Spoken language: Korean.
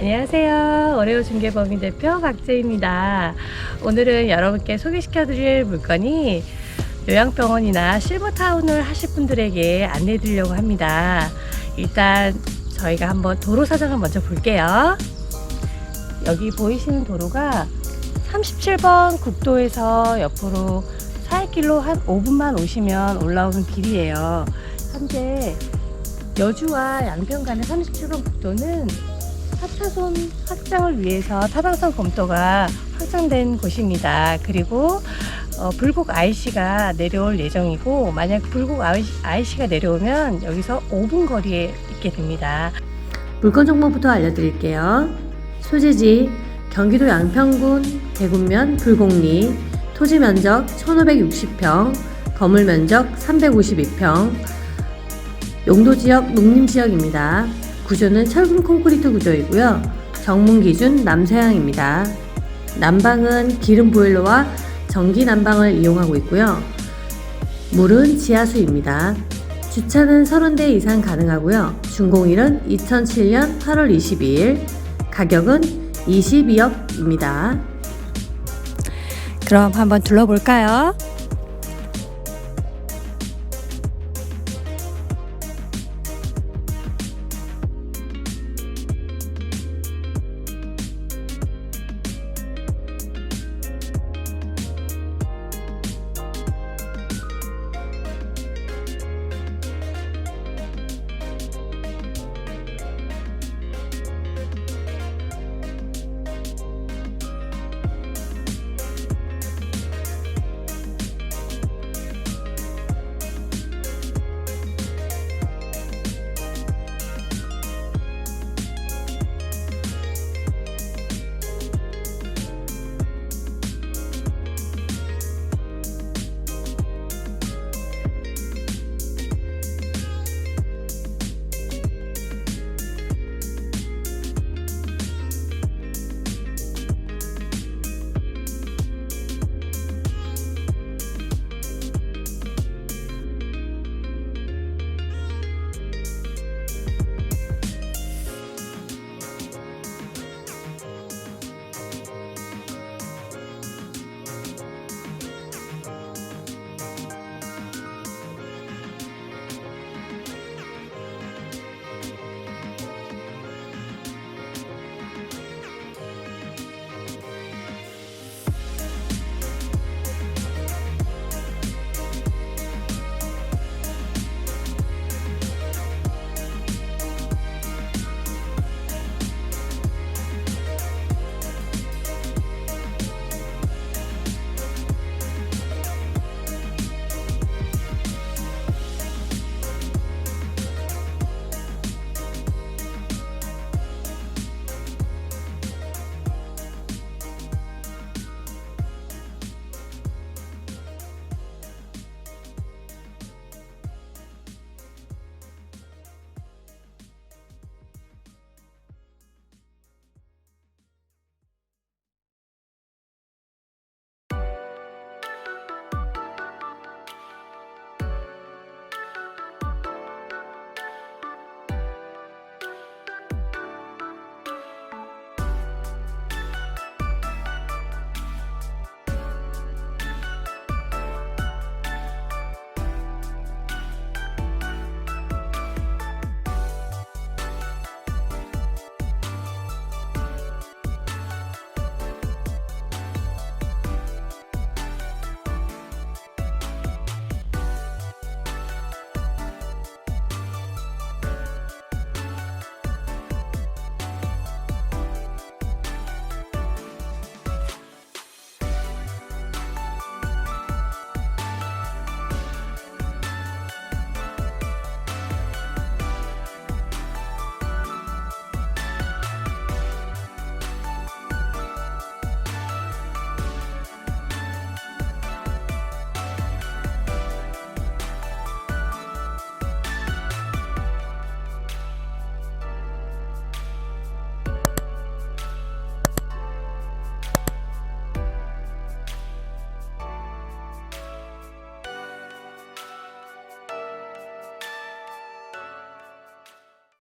안녕하세요. 오레오 중개법인 대표 박재입니다. 오늘은 여러분께 소개시켜 드릴 물건이 요양병원이나 실버타운을 하실 분들에게 안내해 드리려고 합니다. 일단 저희가 한번 도로 사정을 먼저 볼게요. 여기 보이시는 도로가 37번 국도에서 옆으로 사이길로 한 5분만 오시면 올라오는 길이에요. 현재 여주와 양평 간의 37번 국도는 4차선 확장을 위해서 타당성 검토가 확장된 곳입니다. 그리고 어, 불국 IC가 내려올 예정이고 만약 불국 IC가 내려오면 여기서 5분 거리에 있게 됩니다. 물건 정보부터 알려드릴게요. 소재지 경기도 양평군 대군면 불곡리 토지 면적 1560평 건물 면적 352평 용도 지역 농림 지역입니다. 구조는 철근 콘크리트 구조이고요. 정문 기준 남서향입니다. 난방은 기름 보일러와 전기 난방을 이용하고 있고요. 물은 지하수입니다. 주차는 30대 이상 가능하고요. 준공일은 2007년 8월 22일, 가격은 22억입니다. 그럼 한번 둘러볼까요?